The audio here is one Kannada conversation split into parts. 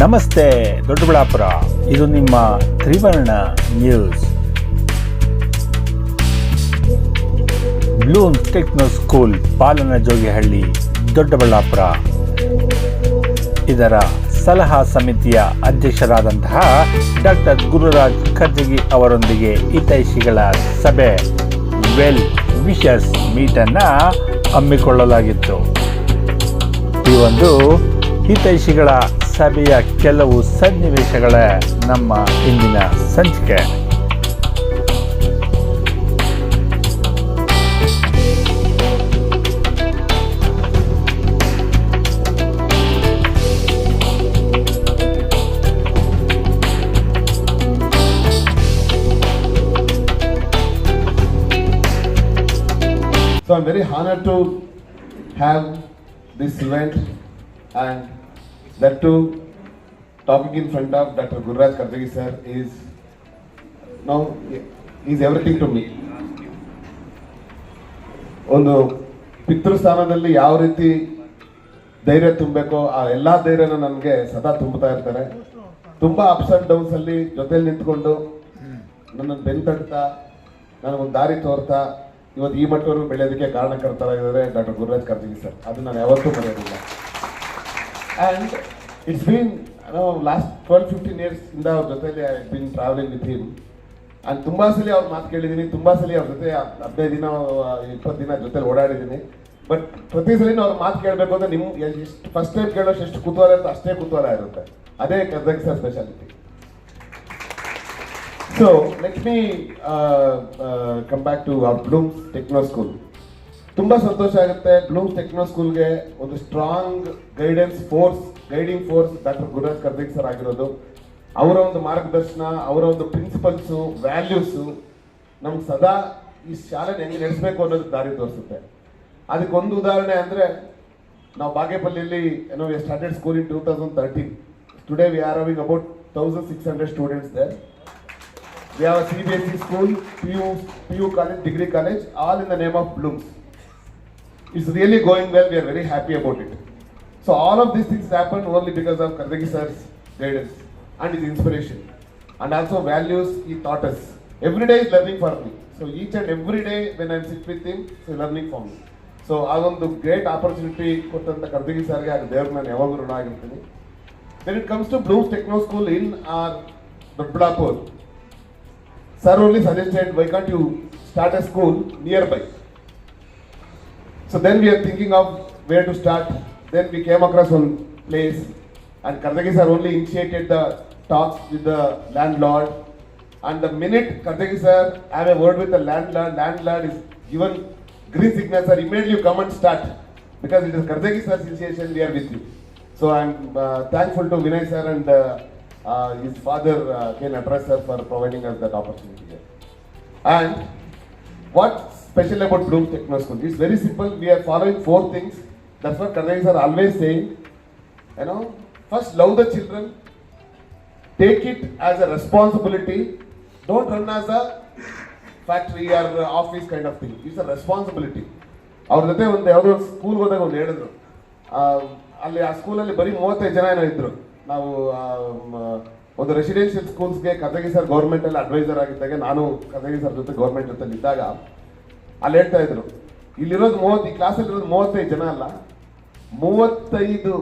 ನಮಸ್ತೆ, ದೊಡ್ಡಬಳ್ಳಾಪುರ. ಇದು ನಿಮ್ಮ ತ್ರಿವರ್ಣ ನ್ಯೂಸ್. ಬ್ಲೂನ್ ಟೆಕ್ನೋ ಸ್ಕೂಲ್, ಪಾಲನ ಜೋಗಿಹಳ್ಳಿ, ದೊಡ್ಡಬಳ್ಳಾಪುರ. ಇದರ ಸಲಹಾ ಸಮಿತಿಯ ಅಧ್ಯಕ್ಷರಾದಂತಹ ಡಾಕ್ಟರ್ ಗುರುರಾಜ್ ಖರ್ಜಗಿ ಅವರೊಂದಿಗೆ ಹಿತೈಷಿಗಳ ಸಭೆ. ವೆಲ್ ವಿಷಸ್ ಮೀಟನ್ನು ಹಮ್ಮಿಕೊಳ್ಳಲಾಗಿತ್ತು. ಈ ಒಂದು ಹಿತೈಷಿಗಳ ಸಭೆಯ ಕೆಲವು ಸನ್ನಿವೇಶಗಳ ನಮ್ಮ ಇಂದಿನ ಸಂಚಿಕೆ So I'm very honored to have this event and that too talking in front of Dr. Gurraj Kartagi sir, is now is everything to me. ಒಂದು ಪಿತೃಸ್ಥಾನದಲ್ಲಿ ಯಾವ ರೀತಿ ಧೈರ್ಯ ತುಂಬಬೇಕೋ ಆ ಎಲ್ಲ ಧೈರ್ಯನ ನನಗೆ ಸದಾ ತುಂಬುತ್ತಾ ಇರ್ತಾರೆ ತುಂಬಾ ಅಪ್ಸ್ ಅಂಡ್ ಡೌನ್ಸ್ ಅಲ್ಲಿ ಜೊತೆಲಿ ನಿಂತ್ಕೊಂಡು ನನ್ನನ್ನು ಬೆಂತಡ್ತಾ ನನಗೊಂದು ದಾರಿ ತೋರ್ತಾ ಇವತ್ತು ಈ ಮಟ್ಟವರೆಗೂ ಬೆಳೆಯೋದಕ್ಕೆ ಕಾರಣಕರ್ತರಾಗಿದ್ದಾರೆ ಡಾಕ್ಟರ್ ಗುರುರಾಜ್ ಕರ್ತೀವಿ ಸರ್ ಅದು ನಾನು ಯಾವತ್ತೂ ಮರೆಯೋದಿಲ್ಲ and it's been last twelve fifteen ಇಯರ್ಸಿಂದ ಅವ್ರ ಜೊತೆಲಿ I been travelling with him and ತುಂಬ ಸಲ ಅವ್ರ ಮಾತು ಕೇಳಿದ್ದೀನಿ, ತುಂಬ ಸಲ ಅವ್ರ ಜೊತೆ ಹದಿನೈದು ದಿನ, ಇಪ್ಪತ್ತು ದಿನ ಜೊತೆ ಓಡಾಡಿದ್ದೀನಿ. ಬಟ್ ಪ್ರತಿ ಸಲಿನೂ ಅವ್ರ ಮಾತು ಕೇಳಬೇಕು ಅಂದರೆ ನಿಮ್ಮ ಎಷ್ಟು ಫಸ್ಟ್ ಟೈಮ್ ಕೇಳೋಷ್ಟು ಎಷ್ಟು ಕುತೂಹಲ ಇರುತ್ತೆ ಅಷ್ಟೇ ಕುತೂಹಲ ಇರುತ್ತೆ. ಅದೇ Karjagi sir speciality so let me come back to our Blooms Techno school ತುಂಬಾ ಸಂತೋಷ ಆಗುತ್ತೆ. ಬ್ಲೂಮ್ಸ್ ಟೆಕ್ನೋ ಸ್ಕೂಲ್ಗೆ ಒಂದು strong guidance force guiding force doctor Gururaj ಕರ್ದಿಕ್ sir ಆಗಿರೋದು. ಅವರ ಒಂದು ಮಾರ್ಗದರ್ಶನ, ಅವರ ಒಂದು ಪ್ರಿನ್ಸಿಪಲ್ಸು ವ್ಯಾಲ್ಯೂಸು ನಮ್ಗೆ ಸದಾ ಈ ಶಾಲೆ ಹೆಂಗೆ ನಡೆಸಬೇಕು ಅನ್ನೋದು ದಾರಿ ತೋರಿಸುತ್ತೆ. ಅದಕ್ಕೊಂದು ಉದಾಹರಣೆ ಅಂದ್ರೆ, ನಾವು ಬಾಗೇಪಲ್ಲಿಯಲ್ಲಿ ಏನೋ started school in two thousand thirteen today we are having about thousand six hundred students there S C school P U P U college degree college all in the name of Blooms. It's really going well, we are very happy about it. So all of these things happened only because of Karthiki sir's guidance and his inspiration. And also values he taught us. Every day is learning for me. So each and every day when I sit with him, it's learning for me. So ಅದೊಂದು ಗ್ರೇಟ್ ಆಪರ್ಚುನಿಟಿ ಕೊಟ್ಟಂತ ಕರ್ದಗಿ ಸರ್ಗೆ ಆಗ ದೇವ್ರಿಗೆ ನಾನು ಯಾವಾಗ ಋಣ ಆಗಿರ್ತೀನಿ then it comes to Blooms Techno school in our Doddaballapur Sir only suggested, why can't you start a school nearby? So then we are thinking of where to start. Then we came across one place, and Kardagi sir only initiated the talks with the landlord. And the minute Kardagi sir have a word with the landlord, landlord is given green signal, sir, immediately you come and start. Because it is Kardagi sir's initiation, we are with you. So I'm uh, thankful to Vinay sir and uh, uh, his father uh, Atras sir for providing us that opportunity here. And what's special about Bloom Techno It's very simple. We are following four things. That's what Karnataka are always saying. You know, first love the children, take it as a responsibility. Don't run as a factory or office kind of thing. It's a responsibility. ಅವ್ರ ಜೊತೆ ಒಂದು ಯಾವುದೋ ಸ್ಕೂಲ್ ಹೋದಾಗ ಒಂದು ಹೇಳಿದ್ರು ಅಲ್ಲಿ ಆ ಸ್ಕೂಲಲ್ಲಿ ಬರೀ ಮೂವತ್ತೈದು ಜನ ಏನೋ ಇದ್ರು ನಾವು ಒಂದು ರೆಸಿಡೆನ್ಷಿಯಲ್ ಸ್ಕೂಲ್ಸ್ಗೆ ಕದಗಿ ಸರ್ ಗೌರ್ಮೆಂಟ್ ಅಲ್ಲಿ ಅಡ್ವೈಸರ್ ಆಗಿದ್ದಾಗ ನಾನು ಕದಗಿ ಸರ್ ಜೊತೆ ಗೌರ್ಮೆಂಟ್ ಜೊತೆ ಇದ್ದಾಗ ಅಲ್ಲಿ ಹೇಳ್ತಾ ಇದ್ರು, ಇಲ್ಲಿರೋದು ಮೂವತ್ತು, ಈ ಕ್ಲಾಸ್ ಇರೋದು ಮೂವತ್ತೈದು ಜನ ಅಲ್ಲ, ಮೂವತ್ತೈದು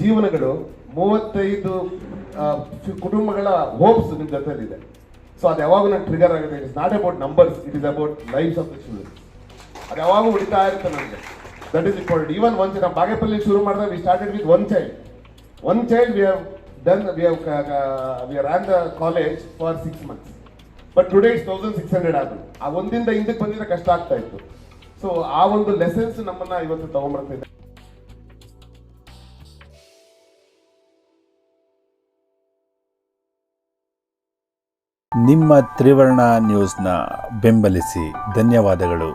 ಜೀವನಗಳು, ಮೂವತ್ತೈದು ಕುಟುಂಬಗಳ ಹೋಪ್ಸ್ ನಿಮ್ಮ ಇದೆ ಸೊ ಅದು ಯಾವಾಗ ನಾನು ಟ್ರಿಗರ್ ಆಗುತ್ತೆ. It is not about numbers it is about life of the children ಅದು ಯಾವಾಗ ಉಳಿತಾ ಇರುತ್ತೆ ನನಗೆ that is important even one ನಾವು ಬಾಗೇಪಲ್ಲಿ ಶುರು ಮಾಡಿದಾಗ we started with one child one child we have done we have we ran the college for six months but today it's thousand six hundred ಆದ್ರು. ಆ ಒಂದಿಂದ ಹಿಂದಕ್ಕೆ ಬಂದಿದ್ರೆ ಕಷ್ಟ ಆಗ್ತಾ ಇತ್ತು. ಸೊ ಆ ಒಂದು ಲೆಸನ್ಸ್ ನಮ್ಮನ್ನ ಇವತ್ತು ತಗೊಂಡ್ಬರ್ತಾ ಇದೆ ನಿಮ್ಮ ತ್ರಿವರ್ಣ ನ್ಯೂಸ್ನ ಬೆಂಬಲಿಸಿ ಧನ್ಯವಾದಗಳು.